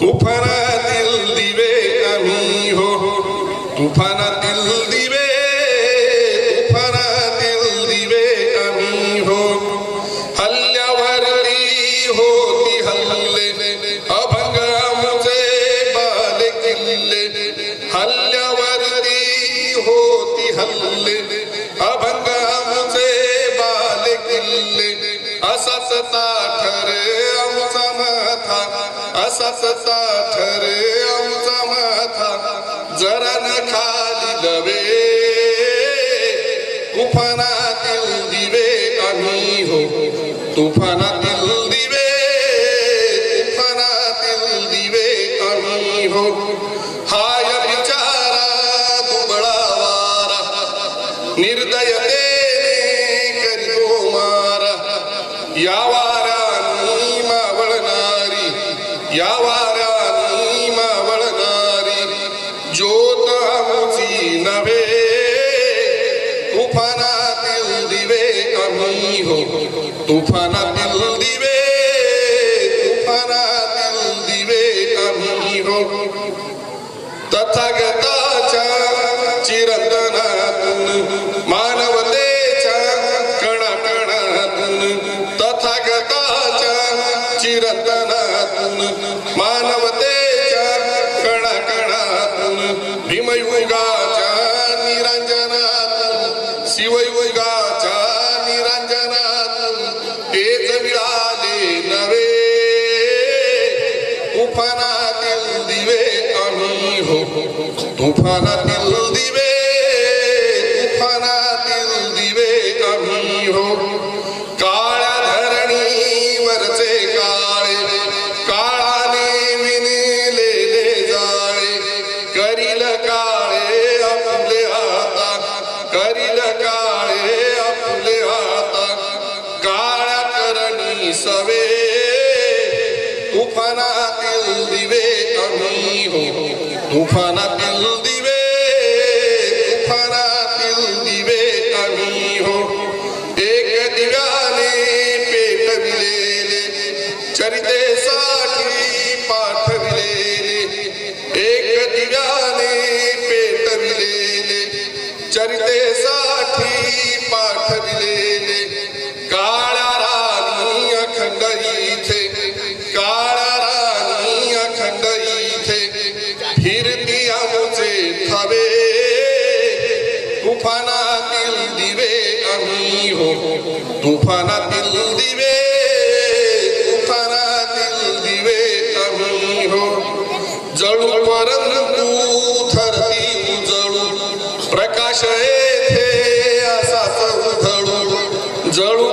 तुफानातील दिवे आम्ही हो। तुफानातील दिवे तुफानातील दिवे आम्ही हो। हल्ल्यावरती होती हल्ले अभंग आमचे बाले किल्ले। हल्ल्यावरती होती हल्ले अभंग आमचे बाले किल्ले। आमचा माथा असाच ठरे आमचा माथा जरा न खाली दवे तुफानातील दिवे आम्ही हो तुफानातील दिवे तुफानातील दिवे आम्ही हो. हाय बिचारा दुबळा वारा निर्दयतेने करीतो मारा. यावा তুফানাতেও দিবে আমি হো তুফানাতেও দিবে তুফানাতেও দিবে আমি হো तथागताच्या चिरंतनातून मानवतेच्या कणाकणातून तथागताच्या चिरंतनातून मानवते निरंजनातून शिवयुगाच्या निरंजनातून तेच मिळाले नवे तुफानातील दिवे आम्ही हो तुफानातील दिवे तुफानातील सवे तुफानातील दिवे आम्ही हो। तुफानातील दिवे तुफानातील दिवे आम्ही हो। एक दिव्याने पेटविलेले चरितेसाठी पाठविलेले एक दिव्याने पेटविलेले चरितेसाठी पाठविलेले काळ्या राणी তুফানা দিল দিবে আমি হো তুফানা দিল দিবে তুফানা দিল দিবে আমি হো জড়ু পরম তু ধরতি জড়ু প্রকাশ थे আশা সৌ ধড়ু জড়ু